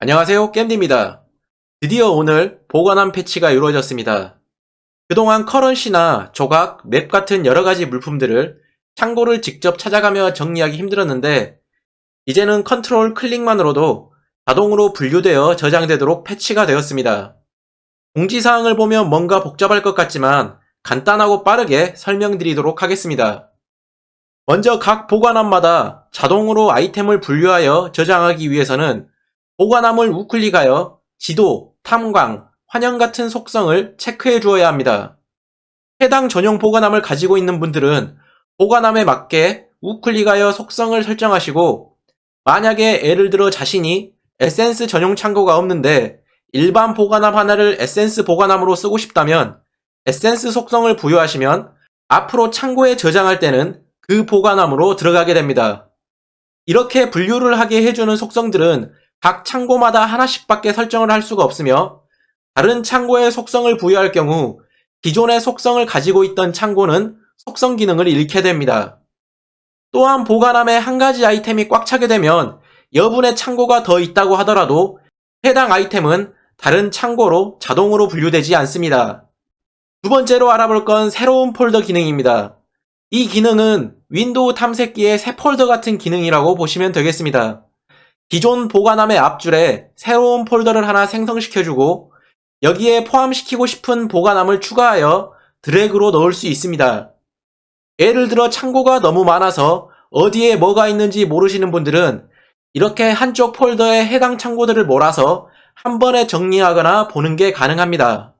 안녕하세요 겜디입니다. 드디어 오늘 보관함 패치가 이루어졌습니다. 그동안 커런시나 조각, 맵 같은 여러가지 물품들을 창고를 직접 찾아가며 정리하기 힘들었는데 이제는 컨트롤 클릭만으로도 자동으로 분류되어 저장되도록 패치가 되었습니다. 공지사항을 보면 뭔가 복잡할 것 같지만 간단하고 빠르게 설명드리도록 하겠습니다. 먼저 각 보관함마다 자동으로 아이템을 분류하여 저장하기 위해서는 보관함을 우클릭하여 지도, 탐광, 환영 같은 속성을 체크해 주어야 합니다. 해당 전용 보관함을 가지고 있는 분들은 보관함에 맞게 우클릭하여 속성을 설정하시고 만약에 예를 들어 자신이 에센스 전용 창고가 없는데 일반 보관함 하나를 에센스 보관함으로 쓰고 싶다면 에센스 속성을 부여하시면 앞으로 창고에 저장할 때는 그 보관함으로 들어가게 됩니다. 이렇게 분류를 하게 해주는 속성들은 각 창고마다 하나씩밖에 설정을 할 수가 없으며 다른 창고에 속성을 부여할 경우 기존의 속성을 가지고 있던 창고는 속성 기능을 잃게 됩니다. 또한 보관함에 한 가지 아이템이 꽉 차게 되면 여분의 창고가 더 있다고 하더라도 해당 아이템은 다른 창고로 자동으로 분류되지 않습니다. 두 번째로 알아볼 건 새로운 폴더 기능입니다. 이 기능은 윈도우 탐색기의 새 폴더 같은 기능이라고 보시면 되겠습니다. 기존 보관함의 앞줄에 새로운 폴더를 하나 생성시켜주고 여기에 포함시키고 싶은 보관함을 추가하여 드래그로 넣을 수 있습니다. 예를 들어 창고가 너무 많아서 어디에 뭐가 있는지 모르시는 분들은 이렇게 한쪽 폴더에 해당 창고들을 몰아서 한 번에 정리하거나 보는 게 가능합니다.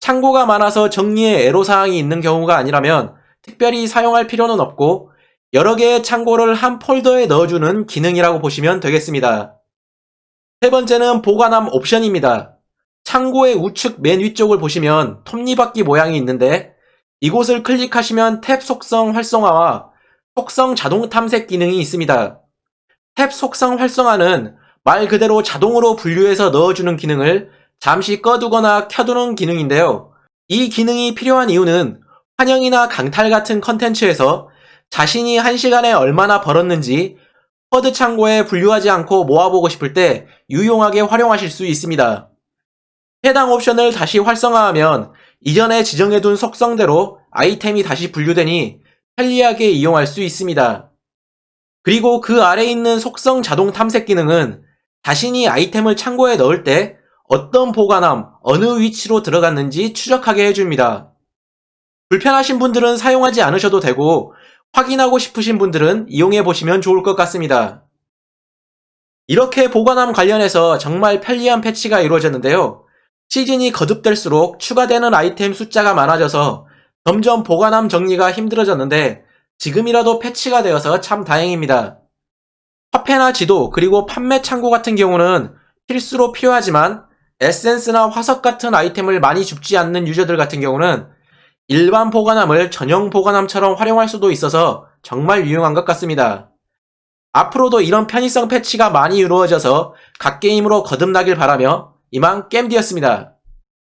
창고가 많아서 정리에 애로사항이 있는 경우가 아니라면 특별히 사용할 필요는 없고 여러 개의 창고를 한 폴더에 넣어주는 기능이라고 보시면 되겠습니다. 세 번째는 보관함 옵션입니다. 창고의 우측 맨 위쪽을 보시면 톱니바퀴 모양이 있는데 이곳을 클릭하시면 탭 속성 활성화와 속성 자동 탐색 기능이 있습니다. 탭 속성 활성화는 말 그대로 자동으로 분류해서 넣어주는 기능을 잠시 꺼두거나 켜두는 기능인데요. 이 기능이 필요한 이유는 환영이나 강탈 같은 컨텐츠에서 자신이 한 시간에 얼마나 벌었는지 퍼드 창고에 분류하지 않고 모아보고 싶을 때 유용하게 활용하실 수 있습니다. 해당 옵션을 다시 활성화하면 이전에 지정해둔 속성대로 아이템이 다시 분류되니 편리하게 이용할 수 있습니다. 그리고 그 아래 있는 속성 자동 탐색 기능은 자신이 아이템을 창고에 넣을 때 어떤 보관함, 어느 위치로 들어갔는지 추적하게 해줍니다. 불편하신 분들은 사용하지 않으셔도 되고 확인하고 싶으신 분들은 이용해 보시면 좋을 것 같습니다. 이렇게 보관함 관련해서 정말 편리한 패치가 이루어졌는데요. 시즌이 거듭될수록 추가되는 아이템 숫자가 많아져서 점점 보관함 정리가 힘들어졌는데 지금이라도 패치가 되어서 참 다행입니다. 화폐나 지도 그리고 판매 창고 같은 경우는 필수로 필요하지만 에센스나 화석 같은 아이템을 많이 줍지 않는 유저들 같은 경우는 일반 보관함을 전용 보관함처럼 활용할 수도 있어서 정말 유용한 것 같습니다. 앞으로도 이런 편의성 패치가 많이 이루어져서 각 게임으로 거듭나길 바라며 이만 겜디였습니다.